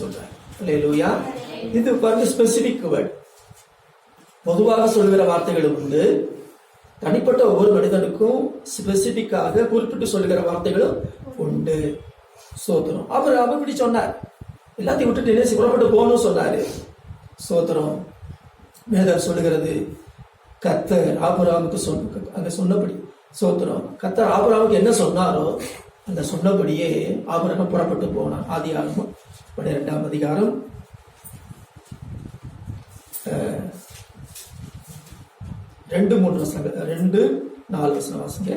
அப்படின்னு சொல்றார். இது பாருங்க ஸ்பெசிபிக் வேர்ட் பொதுவாக சொல்கிற வார்த்தைகளும் உண்டு. தனிப்பட்ட ஒவ்வொரு மனிதனுக்கும் ஸ்பெசிபிக்காக குறிப்பிட்டு சொல்லுகிற வார்த்தைகளும் உண்டு. சோத்திரம். அவர் அவர் இப்படி சொன்னார். எல்லாத்தையும் விட்டுட்டு நேசி புறப்பட்டு போகணும்னு சொன்னாரு. சோத்திரம். வேதம் சொல்லுகிறது கத்தர் ஆபராமுக்கு சொன்ன அங்க சொன்னபடி. சோத்திரம். கத்தர் ஆபராமுக்கு என்ன சொன்னாரோ அந்த சொன்னபடியே ஆபரகம் புறப்பட்டு போனான். ஆதி ஆகமம் பன்னிரெண்டாம் அதிகாரம். ரெண்டு மூன்று வசனங்கள் ரெண்டு நாலு வசனம் வாசிங்க.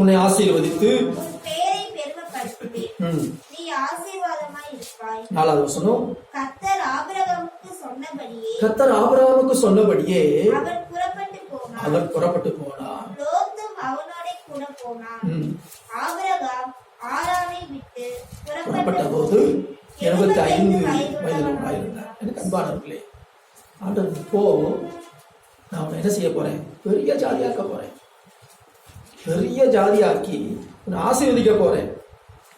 உன்னை ஆசீர்வதித்து நாலாவது வசனம். கர்த்தர் ஆபிரகாமுக்கு சொன்னபடியே அவர் புறப்பட்டு போனார். லோத்தும் அவனோட கூட போனான். ஆபிரகாம் ஆரானை விட்டு புறப்பட்ட போது எழுபத்தி ஐந்து வயதுள்ளவனாய் வயது உண்டாயிருந்தார் எனக்கு அன்பானவர்களே ஆண்டவர் இப்போ நான் உன்னை என்ன செய்ய போறேன்? பெரிய ஜாதியாக்க போறேன். பெரிய ஜாதியாக்கி உன்னை ஆசீர்வதிக்க போறேன்.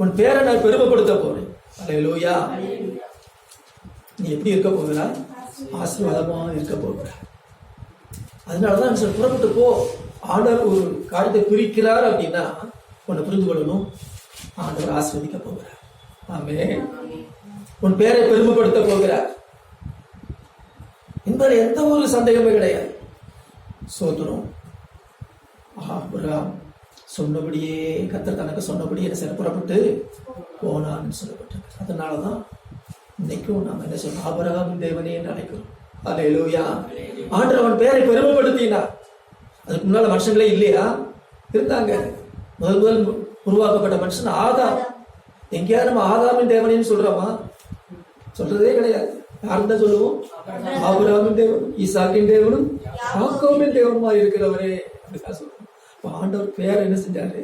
உன் பேரை நான் பெருமைப்படுத்த போறேன். அல்லேலூயா நீ எப்படி இருக்க போகிறா ஆசீர்வாதமா இருக்க அதனால தான் சார் புறப்பட்டு போ ஆண்டவர் ஒரு காரியத்தை பிரிக்கிறார் அப்படின்னா உன்னை புரிந்து கொள்ளணும். ஆண்டவர் ஆஸ்வதிக்க போகிறார். ஆமே உன் பேரை பெருமைப்படுத்த போகிறார். என்பதில் எந்த ஒரு சந்தேகமே கிடையாது. சோதனம் ஆபிரகாம் சொன்னபடியே கத்தர் தனக்கு சொன்னபடியே என்ன புறப்பட்டு போனான்னு சொல்லப்பட்டிருக்கு. அதனாலதான் இன்னைக்கும் நாம் என்ன சொல்றோம் ஆபரகாம் தேவனே என்று அழைக்கிறோம். அல்லேலூயா ஆண்டவர் அவன் பேரை பெருமைப்படுத்தினார். அதுக்கு முன்னால மனுஷங்களே இல்லையா? இருந்தாங்க. முதல் முதல் உருவாக்கப்பட்ட மனுஷன் ஆதாம். எங்கேயா நம்ம ஆதாமின் தேவனேன்னு சொல்றோமா? சொல்றதே கிடையாது. யாரும் தான் சொல்லுவோம்? ஆபிரகாமின் தேவன் ஈசாக்கின் தேவனும் யாக்கோபின் தேவனுமா இருக்கிறவரே அப்படிதான் சொல்றோம். ஆண்டவர் பேரை என்ன செஞ்சாரு?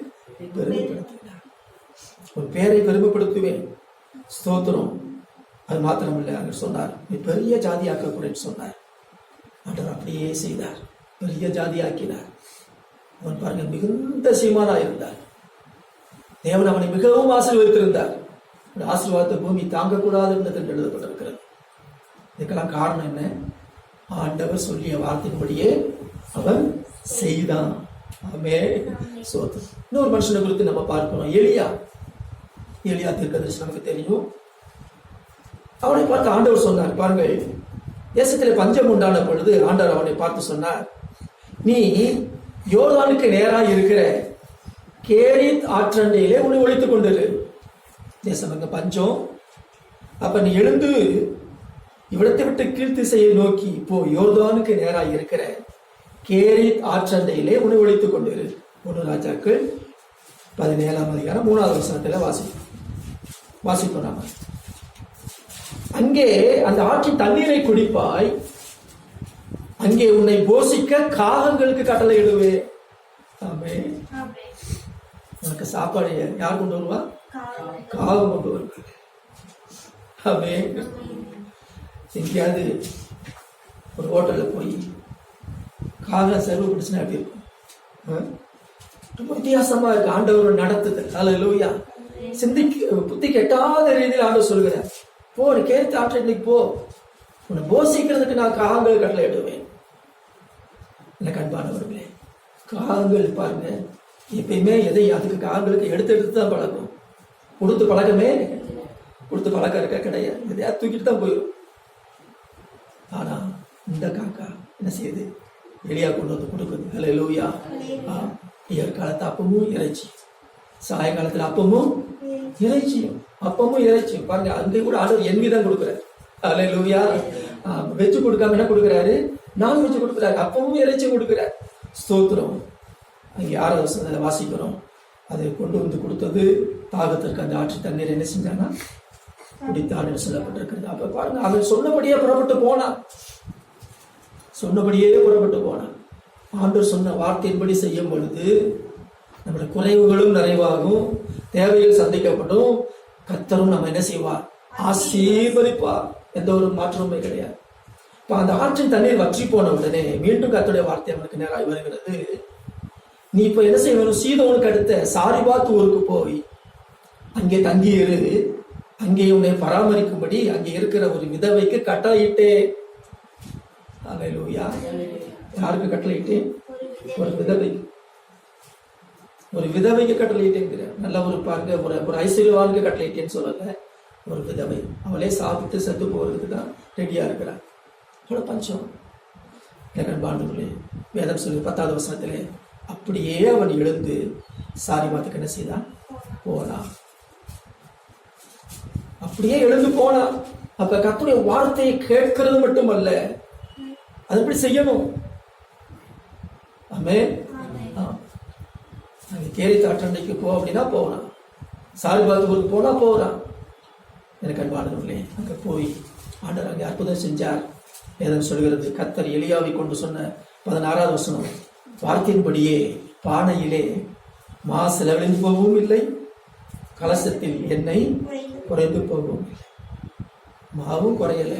பெருமைப்படுத்தினார். உன் பேரை பெருமைப்படுத்துவேன். ஸ்தோத்திரம். அது மாத்திரமில்லை அவர் சொன்னார் நீ பெரிய ஜாதியாக்க கூடன்னு சொன்னார். ஆண்டவர் அப்படியே செய்தார். பெரிய ஜாதியாக்கினார். அவன் பாருங்க மிகுந்த சீமானா இருந்தார். தேவன் அவனை மிகவும் ஆசீர்வதித்திருந்தார். ஆசீர்வாதத்தை பூமி தாங்கக்கூடாது என்று எழுதப்பட்டிருக்கிறது. இதுக்கெல்லாம் காரணம் என்ன? ஆண்டவர் சொல்லிய வார்த்தையின்படியே அவன் செய்தான். ஆமே சோத்து. இன்னொரு மனுஷனை குறித்து நம்ம பார்க்கணும். எளியா எலியா தீர்க்கதரிசி நமக்கு தெரியும். அவனை பார்த்து ஆண்டவர் சொன்னார் பாருங்கள் தேசத்தில் பஞ்சம் உண்டான பொழுது ஆண்டவர் அவனை பார்த்து சொன்னார் நீ யோர்தானுக்கு நேராக இருக்கிற கேரித் ஆற்றண்டையிலே உன்னை ஒழித்துக் கொண்டிரு. தேசம் அங்க பஞ்சம். அப்ப நீ எழுந்து இவ்விடத்தை விட்டு கீழ்த்திசையை நோக்கி இப்போ யோர்தானுக்கு நேராக இருக்கிற கேரித் ஆற்றண்டையிலே உன்னை ஒழித்துக் கொண்டிரு. ஒன்று ராஜாக்கள் பதினேழாம் அதிகாரம் மூணாவது வசனத்தில் வாசி வாசிப்போம் நாம. அங்கே அந்த ஆற்றின் தண்ணீரை குடிப்பாய். அங்கே உன்னை போஷிக்க காகங்களுக்கு கட்டளை இடுவே. ஆமே. உனக்கு சாப்பாடு யார் கொண்டு வருவா. காகம். கொண்டு வருவாங்க ஆமே. எங்கேயாவது ஒரு ஹோட்டல்ல போய் காகம் சர்வ் பிடிச்சுனா எப்படி இருக்கும்? ரொம்ப வித்தியாசமா இருக்கு. ஆண்டவர் நடத்துதல். அல்லேலூயா சிந்திக்க புத்தி கெட்டாத ரீதியில் ஆண்டவர் சொல்கிறார் போ நீ கேட்டு ஆற்ற போ. உன்னை போஷிக்கிறதுக்கு நான் காகங்கள் கடலை இடுவேன். எனக்கு அன்பானவர்களே காகங்கள் பாருங்க. எப்பயுமே எதை அதுக்கு காகங்களுக்கு எடுத்து எடுத்து தான் பழகும் கொடுத்து பழக்கமே கொடுத்து பழக்கம் இருக்க கிடையாது. எதையா தூக்கிட்டு தான் போயிடும் ஆனா இந்த காக்கா என்ன செய்யுது? வெளியா கொண்டு வந்து கொடுக்குது. ஹலோ லூயா ஏற்காலத்து அப்பமும் இறைச்சி. சாயங்காலத்துல அப்பமும் இறைச்சியும் அப்பமும் இறைச்சியும். பாருங்க அங்கே கூட ஆண்டவர் என் கொடுக்குறாரு. ஹலோ லூவியா வெஜ் கொடுக்காம என்ன கொடுக்குறாரு? நான் வெஜ் கொடுக்குறாரு. அப்பவும் இறைச்சியும் கொடுக்குறாரு. ஸ்தோத்திரம். அங்கே ஆறாவது வாசிக்கிறோம். அதை கொண்டு வந்து கொடுத்தது தாகத்திற்கு அந்த ஆற்று தண்ணீர் என்ன செஞ்சானா குடித்தான்னு சொல்லப்பட்டிருக்கிறது. அப்ப பாருங்க அவன் சொன்னபடியே புறப்பட்டு போனான். சொன்னபடியே புறப்பட்டு போனான். ஆண்டவர் சொன்ன வார்த்தையின்படி செய்யும் பொழுது நம்முடைய குறைவுகளும் நிறைவாகும். தேவைகள் சந்திக்கப்படும் கத்தரும் நம்ம என்ன செய்வார்? ஆசீர்வதிப்பார். எந்த ஒரு மாற்றமுமே கிடையாது. இப்ப அந்த ஆற்றின் தண்ணீர் வற்றி போன உடனே மீண்டும் கத்தருடைய வார்த்தை அவனுக்கு நேராக வருகிறது. நீ இப்ப என்ன செய்ய வேணும் சீதோனுக்கு அடுத்த சாரிபாத் ஊருக்கு போய் அங்கே தங்கியிரு. அங்கே உன்னை பராமரிக்கும்படி அங்கே இருக்கிற ஒரு விதவைக்கு கட்டளையிட்டே. யாருக்கு கட்டளையிட்டேன்? ஒரு விதவை ஒரு விதவைக்கு கட்டளையிட்டேங்கிற. நல்ல ஒரு பாருங்க ஒரு ஒரு ஐஸ்வர்யவானுக்கு கட்டளையிட்டேன்னு சொல்லல. ஒரு விதவை. அவளே சாப்பிட்டு செத்து போறதுக்கு தான் ரெடியா இருக்கிறாள் அவ்வளவு பஞ்சம். அன்பானவர்களே வேதம் சொல்லி பத்தாவது வசனத்திலே அப்படியே அவன் எழுந்து சாரி பார்த்துக்கு என்ன செய்தான்? போனான் அப்படியே எழுந்து போனான் அப்ப கர்த்தருடைய வார்த்தையை கேட்கிறது மட்டுமல்ல. அது எப்படி செய்யணும்? ஆமே அங்கே கேரி தாட்டண்டைக்கு போ அப்படின்னா போகலாம். சாரிபாத்துக்கு போனா போகிறான் எனக்கு அன்பானவர்களே அங்க போய் ஆண்டவர் அங்கே அற்புதம் செஞ்சார். வேதம் சொல்கிறது கத்தர் எலியாவை கொண்டு சொன்ன பதினாறாவது வசனம் வார்த்தையின்படியே பானையிலே மா செலவழிந்து போகவும் இல்லை கலசத்தில் எண்ணெய் குறைந்து போகவும் இல்லை. மாவும் குறையல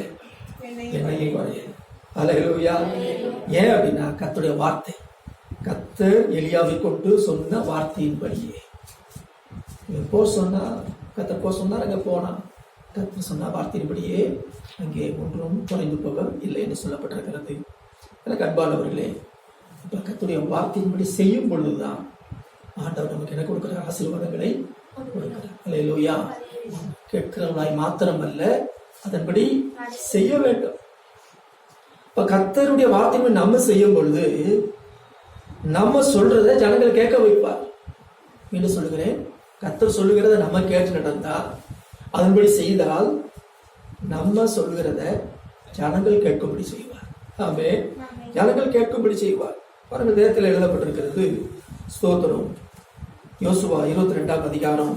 எண்ணெயும் குறையல. அலையலூயா ஏன் அப்படின்னா கத்துடைய வார்த்தை கத்தர் எலியாவை கொண்டு சொன்ன வார்த்தையின்படியே. இங்க போ சொன்னா கத்தர் போ சொன்னார் அங்கே போனான். கத்தர் சொன்ன வார்த்தையின்படியே அங்கே ஒன்றும் குறைந்து போக இல்லை என்று சொல்லப்பட்டிருக்கிறது. எனக்கு அன்பானவர்களே இப்போ கத்துடைய வார்த்தையின்படி செய்யும் பொழுதுதான் ஆண்டவர் நமக்கு என்ன கொடுக்குற ஆசீர்வாதங்களை கொடுக்கிறார். அல்லேலூயா கேட்கிறவனாய் அல்ல அதன்படி செய்ய வேண்டும். இப்ப கத்தருடைய வார்த்தையின்படி நம்ம செய்யும் பொழுது நம்ம சொல்றத ஜனங்கள் கேட்க வைப்பார். மீண்டும் சொல்லுகிறேன் கர்த்தர் சொல்லுகிறத நம்ம கேட்டு நடந்தா அதன்படி செய்தால் நம்ம சொல்லுகிறத ஜனங்கள் கேட்கும்படி செய்வார். ஆமே. ஜனங்கள் கேட்கும்படி செய்வார். பாருங்க வேதத்தில் எழுதப்பட்டிருக்கிறது ஸ்தோத்திரம். யோசுவா இருபத்தி ரெண்டாம் அதிகாரம்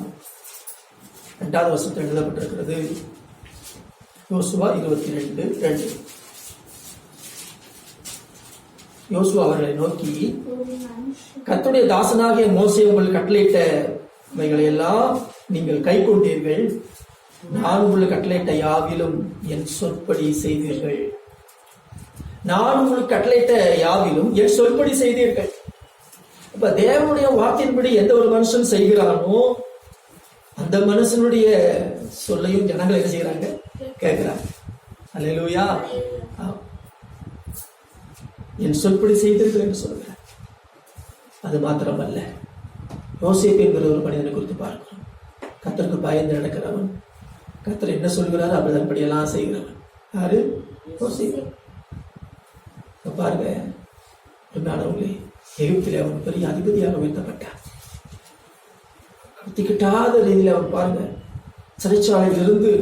ரெண்டாவது வருஷத்தில் எழுதப்பட்டிருக்கிறது. யோசுவா இருபத்தி ரெண்டு ரெண்டு. யோசுவா அவர்களை நோக்கி கர்த்தருடைய தாசனாகிய மோசே உங்கள் கட்டளையிட்டவைகளை எல்லாம் நீங்கள் கை கொண்டீர்கள் நான் உங்களுக்கு கட்டளையிட்ட யாவிலும் என் சொற்படி செய்தீர்கள். நான் உங்களுக்கு கட்டளையிட்ட யாவிலும் என் சொற்படி செய்தீர்கள். இப்ப தேவனுடைய வார்த்தையின்படி எந்த ஒரு மனுஷன் செய்கிறானோ அந்த மனுஷனுடைய சொல்லையும் ஜனங்கள் என்ன செய்யறாங்க கேட்கிறாங்க. அல்லேலூயா ஆம். என் சொற்படி செய்தீர்கள் என்று சொல்கிறார் அது மாத்திரமல்ல. யோசிப்பு என்கிற ஒரு மனிதனை குறித்து பார்க்கிறோம். கத்தருக்கு பயந்து நடக்கிறவன். கத்தர் என்ன சொல்கிறாரோ அப்படி அதன்படியெல்லாம் செய்கிறவன். யாரு? யோசேப்பு. பாருங்க உண்மையானவர்களே எகிப்திலே அவன் பெரிய அதிபதியாக உயர்த்தப்பட்டான். திக்கிட்டாத ரீதியில் அவன் பாருங்க சிறைச்சாலையில் இருந்து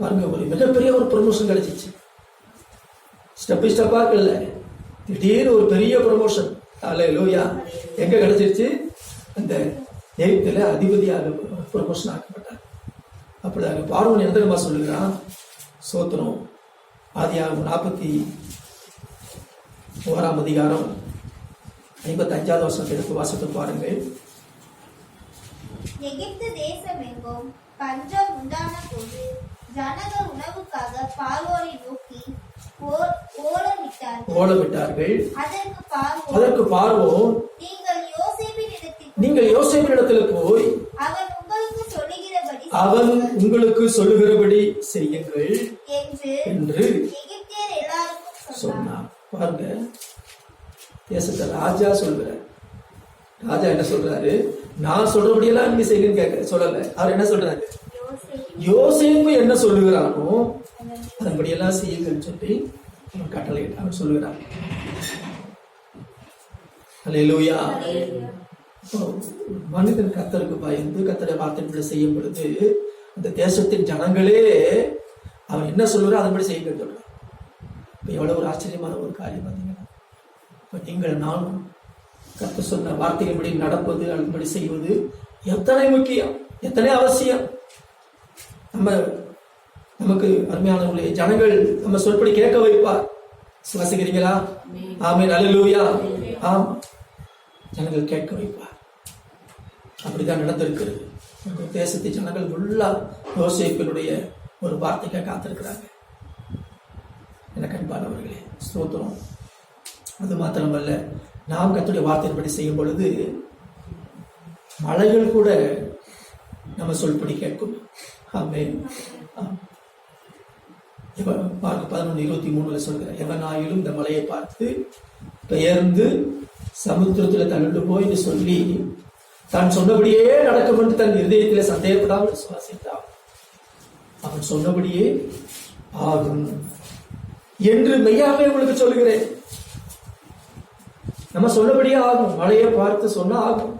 பாருங்க ஒரு மிகப்பெரிய ஒரு ப்ரொமோஷன் கிடைச்சிச்சு. ஸ்டெப் பை ஸ்டெப்பாக இல்லை திடீர்னு ஒரு பெரிய ப்ரொமோஷன் அல்ல லோயா எங்க கிடைச்சிருச்சு? அந்த எகிப்தில அதிபதியாக ப்ரொமோஷன் ஆக்கப்பட்டார். அப்படிதாங்க பார்வன் எந்த நம்ம சொல்லுகிறான்? சோத்திரம் ஆதியாகும் நாற்பத்தி ஓராம் அதிகாரம் ஐம்பத்தி அஞ்சாவது வருஷத்தை எடுத்து வாசித்து பாருங்கள். எகிப்து தேசம் எங்கும் பஞ்சம் உண்டான போது ஜனங்கள் உணவுக்காக பார்வோரை நோக்கி ஓலமிட்டார்கள் அதற்கு பார்வோம். நீங்கள் யோசேப்பின் இடத்தில் போய் அவன் உங்களுக்கு சொல்லுகிறபடி செய்யுங்கள் என்று சொன்னார். பாருங்க. தேசத்தை ராஜா சொல்கிறார் ராஜா என்ன சொல்றாரு? நான் சொல்றபடியெல்லாம் நீங்க செய்யுங்கன்னு கேட்க சொல்லல. அவர் என்ன சொல்றாரு? யோசிப்பு என்ன சொல்லுகிறானோ அதன்படியெல்லாம் செய்யுங்கள் சொல்லி அவன் கட்டளை அவன் சொல்லுகிறான். அலையிலூயா இப்போ மனிதன் கத்தருக்கு பயந்து கத்தரை வார்த்தை செய்யும் பொழுது அந்த தேசத்தின் ஜனங்களே அவன் என்ன சொல்லுறோ அதன்படி செய்யுங்கள் சொல்றான். இப்போ எவ்வளோ ஒரு ஆச்சரியமான ஒரு காரியம் பார்த்தீங்கன்னா இப்போ நீங்கள் நானும் கத்த சொன்ன வார்த்தையின்படி நடப்பது அதன்படி செய்வது எத்தனை முக்கியம் எத்தனை அவசியம். நம்ம நமக்கு அருமையானவர்களே ஜனங்கள் நம்ம சொல்படி கேட்க வைப்பார். சுவாசிக்கிறீங்களா ஆமே நல்லூயா ஆம். ஜனங்கள் கேட்க வைப்பார். அப்படிதான் நடந்திருக்கிறது. நம்ம தேசத்து ஜனங்கள் ஃபுல்லா யோசேப்பினுடைய ஒரு வார்த்தைக்காக காத்திருக்கிறாங்க. எனக்கு அன்பானவர்களே ஸ்தோத்திரம். அது மாத்திரமல்ல நாம் கத்துடைய வார்த்தையின்படி செய்யும் பொழுது மலைகள் கூட நம்ம சொல்படி கேட்கும். ஆமென். பதினொன்று இருபத்தி மூணுல சொல்கிறேன் எவனாயிலும் இந்த மலையை பார்த்து பெயர்ந்து சமுத்திரத்துல தள்ளிட்டு போய் என்று சொல்லி தான் சொன்னபடியே நடக்கும் என்று தன் இருதயத்திலே சந்தேகப்படாமல் விசுவாசித்தான். அவன் சொன்னபடியே ஆகும் என்று மெய்யாவே உங்களுக்கு சொல்லுகிறேன். நம்ம சொன்னபடியே ஆகும். மழையை பார்த்து சொன்னா ஆகும்.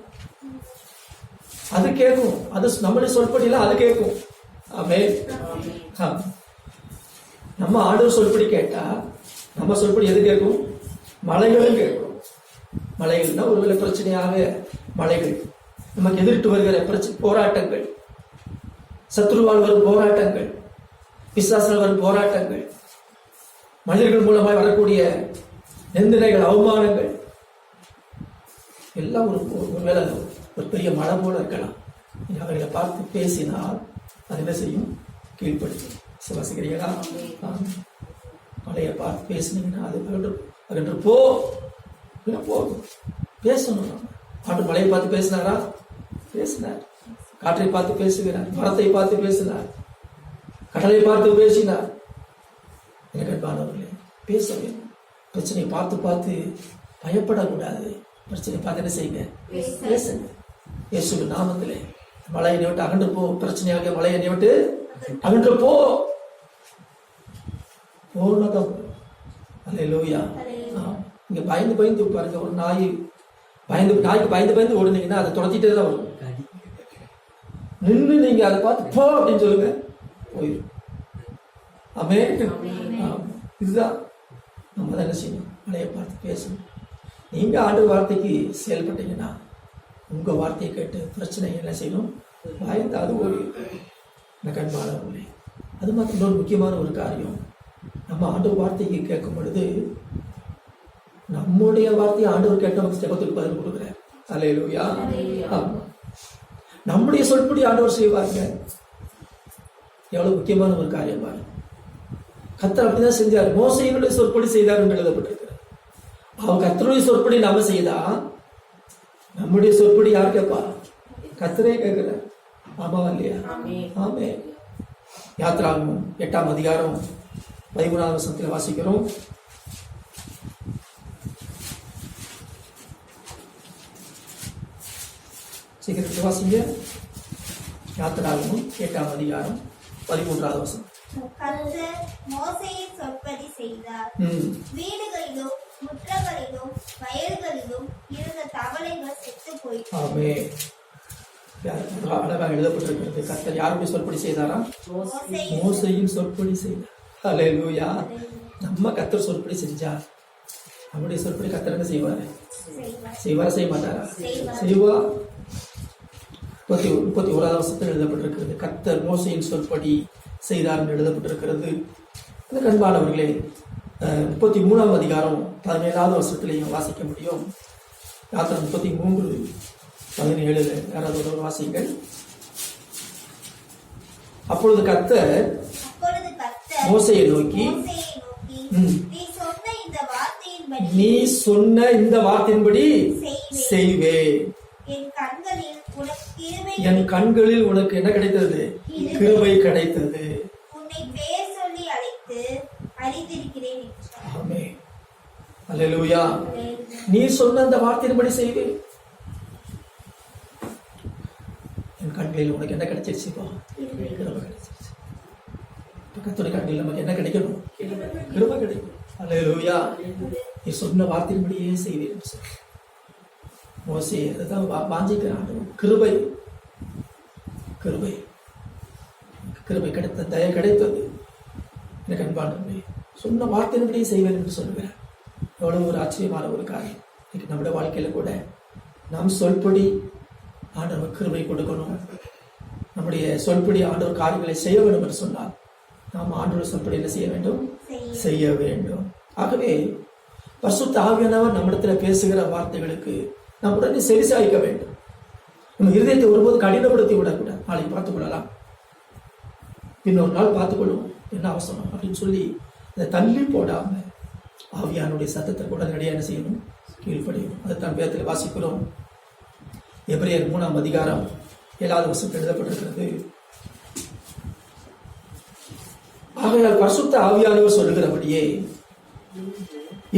அது கேட்கும். அது நம்மளுடைய சொல்படியில அது கேட்கும். ஆமே. நம்ம ஆண்டவர் சொல்படி கேட்டா நம்ம சொல்படி எது கேட்கும்? மலைகளும் கேட்கும். மலைகள்னா ஒருவேளை பிரச்சனையாக மலைகள். நமக்கு எதிர்த்து வருகிற பிரச்சனை போராட்டங்கள். சத்ருவால் வரும் போராட்டங்கள். பிசாசனால் வரும் போராட்டங்கள். மனிதர்கள் மூலமாய் வரக்கூடிய நிந்தனைகள் அவமானங்கள். எல்லாம் ஒரு ஒருவேளை ஒரு பெரிய மழை போல இருக்கலாம். அவர்களை பார்த்து பேசினால் அது என்ன செய்யும் கீழ்ப்படுத்தும் சிவசிக்கிறீங்களா மழையை பார்த்து பேசுனீங்கன்னா அது அகன்று அகன்று போ. போகும் பேசணும். ஆண்டு மழையை பார்த்து பேசினாரா? பேசினார். காற்றை பார்த்து பேசுகிறார். மரத்தை பார்த்து பேசினார். கடலை பார்த்து பேசினார். எனக்கு அன்பானவர்களே பேச வேண்டும். பிரச்சனையை பார்த்து பார்த்து பயப்படக்கூடாது. பிரச்சனை பார்த்து என்ன செய்யுங்க? பேசுங்க. இயேசு நாமத்திலே. மலையை விட்டு அகன்று போ பிரச்சனையாக மலையை விட்டு அகன்று போ. போனதான் அல்லேலூயா இங்க பயந்து பயந்து பாருங்க ஒரு நாய் பயந்து நாய்க்கு பயந்து பயந்து ஓடுனீங்கன்னா அதை துரத்திட்டே தான் வரும். நின்று நீங்க அதை பார்த்து போ அப்படின்னு சொல்லுங்க போயிடும். ஆமே இதுதான். நம்ம தான் என்ன செய்யணும்? மலையை பார்த்து பேசணும். நீங்க ஆண்டு வார்த்தைக்கு செயல்பட்டீங்கன்னா உங்க வார்த்தையை கேட்டு பிரச்சனை என்ன செய்யணும் பயந்து அது ஓடி எனக்கு அன்பானவர்களே அது மாத்திரம் இன்னொரு முக்கியமான ஒரு காரியம். நம்ம ஆண்டு வார்த்தைக்கு கேட்கும் பொழுது நம்முடைய வார்த்தையை ஆண்டவர் கேட்டவங்க ஜெபத்துக்கு பதில் கொடுக்குறார். அலையலூயா நம்முடைய சொல்படி ஆண்டவர் செய்வாங்க எவ்வளவு முக்கியமான ஒரு காரியம் பாருங்க. கத்தர் அப்படிதான் செஞ்சார். மோசையினுடைய சொற்படி செய்தார் என்று எழுதப்பட்டிருக்கிறது. அவன் கத்தருடைய சொற்படி நாம செய்தா நம்முடைய சொற்படி யார் கேட்பா? கத்தரே கேட்கிறார் ஆமா இல்லையா? ஆமே யாத்ராகமம் எட்டாம் அதிகாரம் பதிமூணாவது வசனத்தில் வாசிக்கிறோம். சீக்கிரத்தில் வாசிங்க. யாத்திராகமும் எட்டாம் அதிகாரம் பதிமூன்றாவது கர்த்தர் மோசையின் சொற்படி செய்தார். வீடுகளிலும் முற்றங்களிலும் வயல்களிலும் இருந்த தவளைகள் செத்து போயிற்று. அழகாக எழுதப்பட்டிருக்கிறது. கர்த்தர் யாருடைய சொற்படி செய்தாரா மோசையின் சொற்படி. செய்தார். ஹalleluya. நம்ம கர்த்தர் சொற்படி செஞ்சார். நம்முடைய சொற்படி கர்த்தர் என்ன செய்வாரு? செய்வார். செய்ய மாட்டாரா. செய்வா. முப்பத்தி முப்பத்தி ஓராவது வருஷத்தில் எழுதப்பட்டிருக்கிறது. கர்த்தர் மோசையின் சொற்படி செய்தார் என்று எழுதப்பட்டிருக்கிறது. கண்பானவர்களே முப்பத்தி மூணாம் அதிகாரம் பதினேழாவது வருஷத்திலையும் வாசிக்க முடியும். யாத்திரை முப்பத்தி மூன்று பதினேழு யாராவது ஒரு வாசிங்கள் அப்பொழுது கர்த்தர் மோசையை நோக்கி. நீ சொன்ன இந்த வார்த்தையின்படி செய்வேன். என் கண்களில் உனக்கு என்ன கிடைத்தது? கிருபை கிடைத்தது. உன்னை நீ சொன்ன அந்த வார்த்தையின்படி செய்வேன் என் கண்களில் உனக்கு என்ன கிடைச்சிருச்சுப்பா கிடைச்சிருச்சு. பக்கத்துடைய கண்களில் நமக்கு என்ன கிடைக்கணும்? கிருபை கிடைக்கும். அல்லேலூயா. நீ சொன்ன வார்த்தையின்படியே செய்வேன் மோசி அதுதான் வாஞ்சிக்கிறான் கிருபை. கிருபை. கிருபை கிடைத்த தய கிடைத்தது. எனக்கு அன்பான சொன்ன வார்த்தையின்படியே செய்வேன் என்று சொல்லுகிறேன் எவ்வளவு ஒரு ஆச்சரியமான ஒரு காரியம். இன்னைக்கு நம்முடைய வாழ்க்கையில கூட நம் சொல்படி ஆண்டவர் கிருபை கொடுக்கணும். நம்முடைய சொல்படி ஆண்டவர் காரியங்களை செய்ய வேண்டும் என்று சொன்னால் நாம் ஆண்டவர் சொல்படி என்ன செய்ய வேண்டும்? செய்ய வேண்டும். ஆகவே பரிசுத்த ஆவியானவர் நம்மிடத்துல பேசுகிற வார்த்தைகளுக்கு நாம் உடனே செவிசாய்க்க வேண்டும். நம்ம இருதயத்தை ஒருபோது கடினப்படுத்தி விடக்கூடாது. நாளைக்கு பார்த்துக் கொள்ளலாம். இன்னொரு நாள் பார்த்துக் கொள்வோம். என்ன அவசரம் அப்படின்னு சொல்லி அதை தள்ளி போடாம ஆவியானுடைய சத்தத்தை உடனடியாக என்ன செய்யணும்? கீழ்ப்படியணும். அதைத்தான் வேதத்தில் வாசிக்கிறோம். எபிரேயர் மூணாம் அதிகாரம் ஏழாவது வருஷத்தில் எழுதப்பட்டிருக்கிறது. ஆகையால் பரிசுத்த ஆவியானவர் சொல்லுகிறபடியே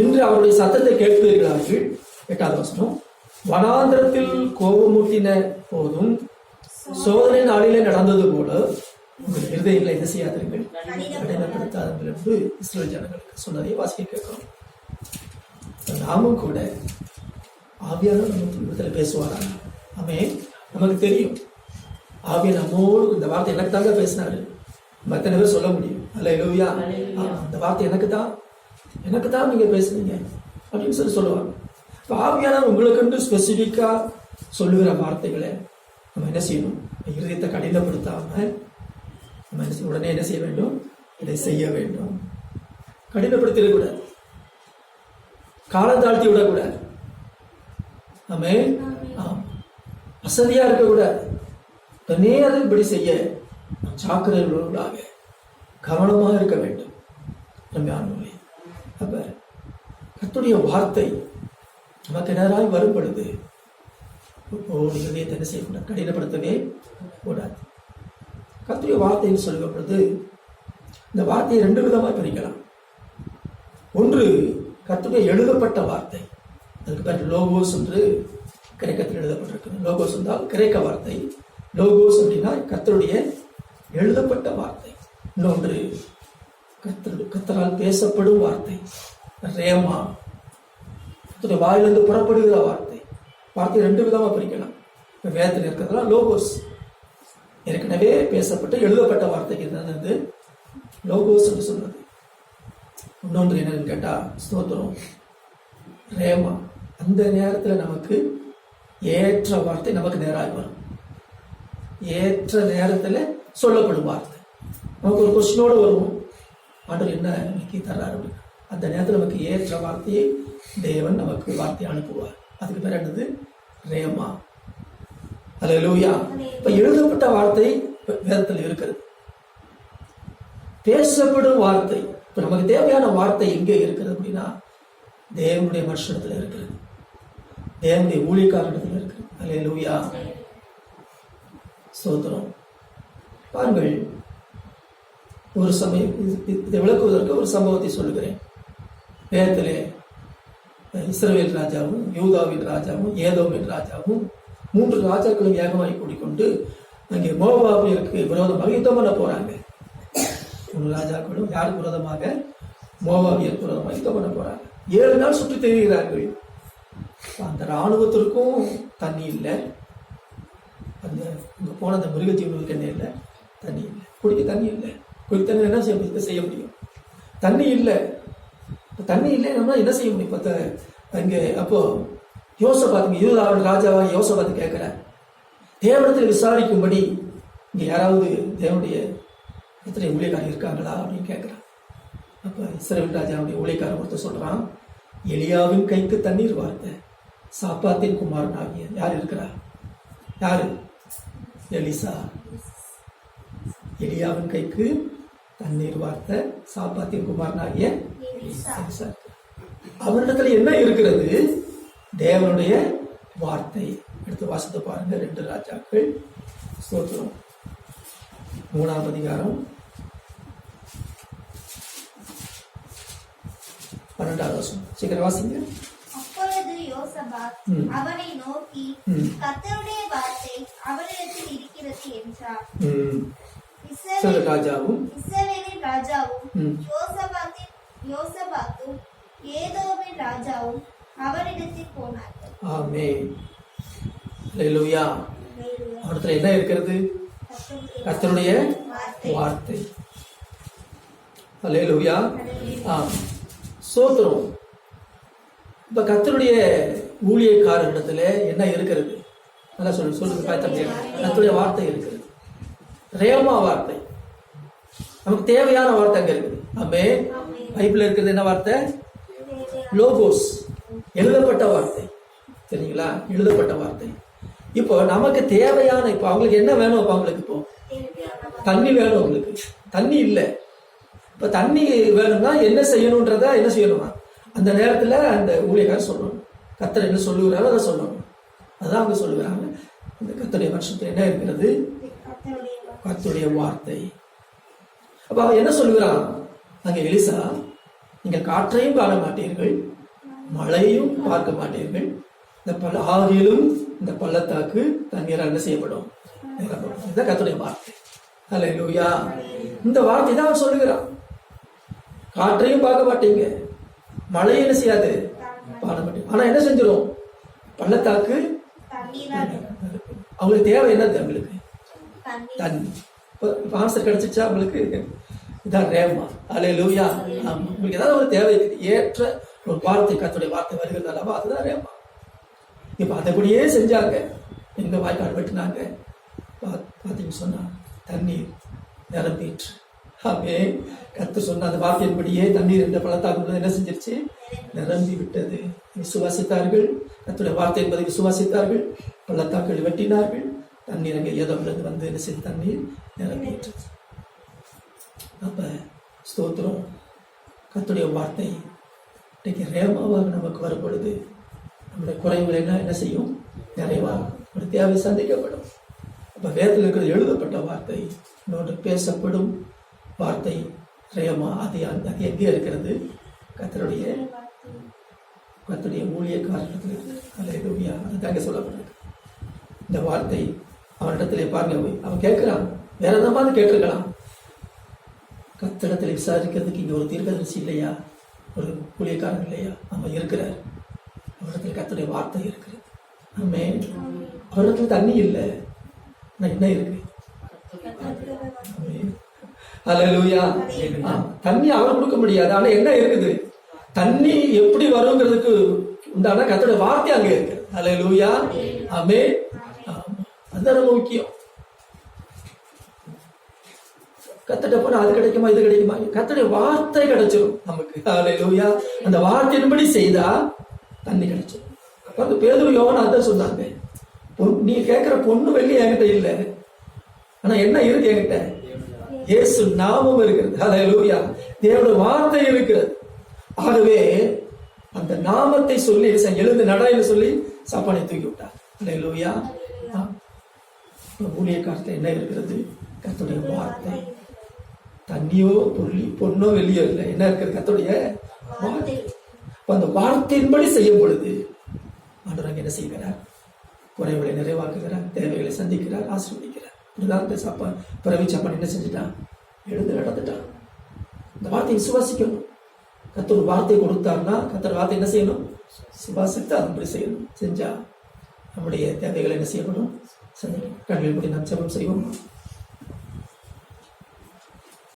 இன்று அவருடைய சத்தத்தை கேட்பீர்களார்கள் எட்டாவது வசனம் வனாந்திரத்தில் கோபமூட்டின போதும் சோதனை நாளிலே நடந்தது போல உங்கள் இருதயங்களை என்ன செய்யாதீர்கள் கடினப்படுத்தாதீர்கள் என்று இஸ்ரேல் ஜனங்களுக்கு சொன்னதை வாசிக்க கேட்கிறோம். நாமும் கூட ஆவியானவர் நம்ம விதத்தில் பேசுவாரா ஆமே நமக்கு தெரியும். ஆவிய நம்மோடு இந்த வார்த்தை எனக்கு தாங்க பேசினாரு. மத்தனை பேர் சொல்ல முடியும்? அல்ல எழுவியா இந்த வார்த்தை எனக்கு தான். எனக்கு தான் நீங்க பேசுனீங்க. அப்படின்னு சொல்லி சொல்லுவாங்க. இப்போ ஆவியானவர் உங்களுக்கு ஸ்பெசிஃபிக்கா சொல்லுகிற வார்த்தைகளை நம்ம என்ன செய்யணும்? இருதயத்தை கடினப்படுத்தாம நம்ம உடனே என்ன செய்ய வேண்டும்? இதை செய்ய வேண்டும். கடினப்படுத்திடக்கூடாது காலம் தாழ்த்தி விடக்கூடாது ஆமே. வசதியா இருக்கக்கூடாது உடனே அதை இப்படி செய்ய நம் ஜாக்கிரதை உள்ளவர்களாக கவனமாக இருக்க வேண்டும். நம்ம ஆண்களே அப்ப கத்துடைய வார்த்தை நமக்கு நேராய் வரும் பொழுது ஓ என்ன செய்யக்கூடாது கடினப்படுத்தவே கூடாது. கத்துடைய வார்த்தைன்னு சொல்லுகிற பொழுது இந்த வார்த்தையை ரெண்டு விதமாக பிரிக்கலாம். ஒன்று கத்துடைய எழுதப்பட்ட வார்த்தை. அதுக்கு பேர் லோகோஸ் என்று கிரேக்கத்தில் எழுதப்பட்டிருக்கு லோகோஸ் என்றால் கிரேக்க வார்த்தை. லோகோஸ் அப்படின்னா கத்தருடைய எழுதப்பட்ட வார்த்தை. இன்னொன்று கத்தரு கத்தரால் பேசப்படும் வார்த்தை. ரேமா. கத்துடைய வாயிலிருந்து புறப்படுகிற வார்த்தை. வார்த்தை ரெண்டு விதமாக பிரிக்கலாம். இப்போ வேதத்தில் இருக்கிறதுலாம் லோகோஸ். ஏற்கனவே பேசப்பட்டு எழுதப்பட்ட வார்த்தைக்கு தான் வந்து லோகோஸ் என்று சொல்வது இன்னொன்று என்னன்னு கேட்டால் ஸ்தோத்திரம். ரேமா. அந்த நேரத்தில் நமக்கு ஏற்ற வார்த்தை நமக்கு நேராக வரும். ஏற்ற நேரத்தில் சொல்லப்படும் வார்த்தை. நமக்கு ஒரு கொஸ்டினோடு வருவோம். ஆண்டவர் என்ன இன்னைக்கு தர்றாரு அப்படின்னு. அந்த நேரத்தில் நமக்கு ஏற்ற வார்த்தையை தேவன் நமக்கு வார்த்தை அனுப்புவார். அதுக்கு பேர் என்னது? ரேமா. அல்லேலூயா இப்ப எழுதப்பட்ட வார்த்தை வேதத்தில் இருக்கிறது பேசப்படும் வார்த்தை. இப்ப நமக்கு தேவையான வார்த்தை எங்கே இருக்கிறது அப்படின்னா தேவனுடைய மனுஷனத்துல இருக்கிறது தேவனுடைய ஊழியக்காரத்தில் இருக்கிறது அல்லேலூயா ஸ்தோத்திரம். பாருங்கள் ஒரு சமயம் இதை விளக்குவதற்கு ஒரு சம்பவத்தை சொல்லுகிறேன். வேதத்திலே இஸ்ரவேல் ராஜாவும் யூதாவின் ராஜாவும் ஏதோவின் ராஜாவும் மூன்று ராஜாக்களும் ஏகமாய் கூடிக்கொண்டு அங்கே மோவாபியருக்கு விரோதமாக யுத்தம் பண்ண போறாங்க. மூணு ராஜாக்களும் யாருக்கு விரோதமாக? மோவாபியருக்கு விரோதமாக யுத்தம் பண்ண போறாங்க. ஏழு நாள் சுற்றி தெரிகிறார்கள். அந்த ராணுவத்திற்கும் தண்ணி இல்லை. அந்த இங்கே போன அந்த மிருக என்ன இல்லை? தண்ணி இல்லை. குடிக்க தண்ணி இல்லை. குடிக்க தண்ணி என்ன செய்ய முடியும். செய்ய முடியும். தண்ணி இல்லை. தண்ணி இல்லைன்னா என்ன செய்ய முடியும்? இப்போ அங்கே அப்போது யோசபாத்துக்கு யூதாவின் ராஜாவாக யோசபாத்து கேட்கிற தேவனத்தில் விசாரிக்கும்படி இங்கே யாராவது தேவனுடைய எத்தனை ஊழியக்காரர் இருக்காங்களா அப்படின்னு கேட்குறான் அப்போ இஸ்ரேல் ராஜாவுடைய ஊழியக்காரர் ஒருத்தர் சொல்கிறான் எலியாவின் கைக்கு தண்ணீர் வார்த்தை சாப்பாத்தின் குமாரன் ஆகிய யார் இருக்கிறா? யாரு? எலிசா. எலியாவின் கைக்கு தண்ணீர் வார்த்தை சாப்பாத்தின் குமாரன் ஆகிய எலிசா. அவரிடத்துல என்ன இருக்கிறது? தேவனுடைய வார்த்தை எடுத்து வாசித்து பாருங்க ரெண்டு ராஜாக்கள் ஸ்தோத்திரம் மூணாம் அதிகாரம் பன்னெண்டாவது வருஷம் சீக்கிரம் வாசிங்க அப்பொழுது யோசபாத் ம். அவனை நோக்கி ம். கர்த்தருடைய வார்த்தை அவனிடத்தில் இருக்கிறது என்றார் ம். இஸ்ரவேல் சில ராஜாவும் இஸ்ரவேலின் ராஜாவும் ம். யோசபாத்தின் யோசபாத்தும் ஏதோவின் ராஜாவும் ஆமே அல்லேலூயா ஹல்லேலூயா. என்ன இருக்கிறது? கத்தனுடைய வார்த்தை. வார்த்தை அல்லேலூயா ஆ. சோத்திரம். இப்ப கர்த்தருடைய ஊழியக்காரரிடத்துல என்ன இருக்கிறது? நல்லா சொல்லு சொல்லுங்க பார்த்து கர்த்தருடைய வார்த்தை இருக்கிறது. ரேமா வார்த்தை. நமக்கு தேவையான வார்த்தை அங்க இருக்குது. ஆமே பைப்பில் இருக்கிறது என்ன வார்த்தை? லோகோஸ். எழுதப்பட்ட வார்த்தை. சரிங்களா? எழுதப்பட்ட வார்த்தை. இப்போ நமக்கு தேவையான இப்போ அவங்களுக்கு என்ன வேணும் இப்போ அவங்களுக்கு இப்போ? தண்ணி வேணும் அவங்களுக்கு. தண்ணி இல்லை. இப்போ தண்ணி வேணும்னா என்ன செய்யணுன்றத என்ன செய்யணுமா? அந்த நேரத்துல அந்த ஊழியக்காரர் சொல்லணும். கத்தர் என்ன சொல்லுகிறாரோ அதை சொல்லணும். அதான் அவங்க சொல்லுகிறாங்க. இந்த கத்தருடைய வருஷத்தில் என்ன இருக்கிறது? கத்துடைய வார்த்தை. அப்போ அவன் என்ன சொல்லுகிறான்? அங்க எலிசா நீங்கள் காற்றையும் காண மாட்டீர்கள். மழையும் பார்க்க மாட்டீர்கள். இந்த பல ஆவியிலும் இந்த பள்ளத்தாக்கு தண்ணீரால் என்ன செய்யப்படும்? நிரப்பப்படும். இதுதான் கர்த்தருடைய வார்த்தை. அல்லேலூயா இந்த வார்த்தை தான் அவர் சொல்லுகிறான் காற்றையும் பார்க்க மாட்டீங்க. மழையும் என்ன செய்யாது? பாட மாட்டீங்க. ஆனா என்ன செஞ்சிடும் பள்ளத்தாக்கு அவங்களுக்கு தேவை என்னது அவங்களுக்கு? தண்ணி. இப்போ இப்போ ஆன்சர் கிடைச்சிச்சா அவங்களுக்கு இதான் ரேமா. அலே லூயா உங்களுக்கு ஏதாவது ஒரு தேவை இருக்குது. ஏற்ற ஒரு வார்த்தை கத்துடைய வார்த்தை வருகிறது அல்லவா? அதுதான் ரேமா இப்போ அதைப்படியே செஞ்சாங்க. எங்க வாய்க்கால் வெட்டினாங்க. பா- பார்த்தீங்கன்னு சொன்னா தண்ணீர் நிரம்பிற்று. ஆமே கத்து சொன்ன அந்த வார்த்தையின்படியே தண்ணீர் இந்த பள்ளத்தாக்கு என்ன செஞ்சிருச்சு? நிரம்பி விட்டது விசுவாசித்தார்கள். கத்துடைய வார்த்தை என்பதை விசுவாசித்தார்கள். பள்ளத்தாக்கள் வெட்டினார்கள். தண்ணீர் அங்கே ஏதோவிலிருந்து வந்து என்ன செய்து? தண்ணீர் நிரம்பிற்று. அப்ப ஸ்தோத்திரம். கத்துடைய வார்த்தை இன்னைக்கு ரேமாவாக நமக்கு வரும் பொழுது நம்முடைய குறைகள் என்ன என்ன செய்யும்? நிறைவாகும் நம்முடைய தேவை சந்திக்கப்படும். அப்போ வேதத்தில் இருக்கிறது எழுதப்பட்ட வார்த்தை இன்னொன்று பேசப்படும் வார்த்தை ரேமா அது அந்த- அது எங்கே இருக்கிறது கத்தருடைய கத்துடைய ஊழியக்காரர்கள் அது அதுதாங்க சொல்லப்படுறது இந்த வார்த்தை அவனிடத்திலே பாருங்க அவன் கேட்கிறான். வேற எதாவது கேட்டிருக்கலாம். கத்திடத்தில் விசாரிக்கிறதுக்கு இங்கே ஒரு தீர்க்கதரிசி இல்லையா? ஒரு ஊழியக்காரன் இல்லையா? நம்ம இருக்கிறார். அவரிடத்தில் கத்துடைய வார்த்தை இருக்கிறது. ஆமே அவரிடத்துல தண்ணி இல்லை. ஆனா என்ன இருக்கு. ஆமென். தண்ணி அவர் கொடுக்க முடியாது. ஆனா என்ன இருக்குது? தண்ணி எப்படி வருங்கிறதுக்கு உண்டான கத்தோட வார்த்தை அங்க இருக்கு. அல்லேலூயா ஆமே. அதுதான் ரொம்ப முக்கியம். கத்தட்ட போனா அது கிடைக்குமா இது கிடைக்குமா? கத்தோடைய வார்த்தை கிடைச்சிடும் நமக்கு. அல்லேலூயா அந்த வார்த்தையின்படி செய்தா தண்ணி கிடைச்சிடும் அப்ப அந்த பேதுரு யோகன் அதான் சொன்னாங்க. பொன் நீ கேட்கிற பொண்ணு வெள்ளி என்கிட்ட இல்லை. ஆனா என்ன இருக்கு என்கிட்ட? இயேசு நாமம் இருக்கிறது. ஹalleluya தேவனுடைய வார்த்தை இருக்கிறது. ஆகவே அந்த நாமத்தை சொல்லி ச- எழுந்து நடாயில சொல்லி சப்பானை தூக்கி விட்டார். ஹalleluya ஊழியக்காரத்தில் என்ன இருக்கிறது? கத்துடைய வார்த்தை. தண்ணியோ பொருளி பொண்ணோ வெளியோ இல்லை என்ன இருக்கிறது கத்தோடைய வார்த்தை. அந்த வார்த்தையின்படி செய்யும் பொழுது ஆண்டவராக என்ன செய்கிறார்? குறைவுகளை நிறைவாக்குகிறார் தேவைகளை சந்திக்கிறார் ஆசீர்வதிக்கிறார். இதுதான் இந்த சப்பா பிறவி சப்பான் என்ன செஞ்சுட்டான்? எழுந்து நடந்துட்டான். இந்த வார்த்தையை விசுவாசிக்கணும். கத்தர் வார்த்தை கொடுத்தார்னா கத்தர் வார்த்தை என்ன செய்யணும்? சுவாசித்து அதன்படி செய்யணும். செஞ்சா நம்முடைய தேவைகளை என்ன செய்யப்படும்? சந்திக்கணும். கடலில் படி நாம் ஜெபம் செய்வோம்.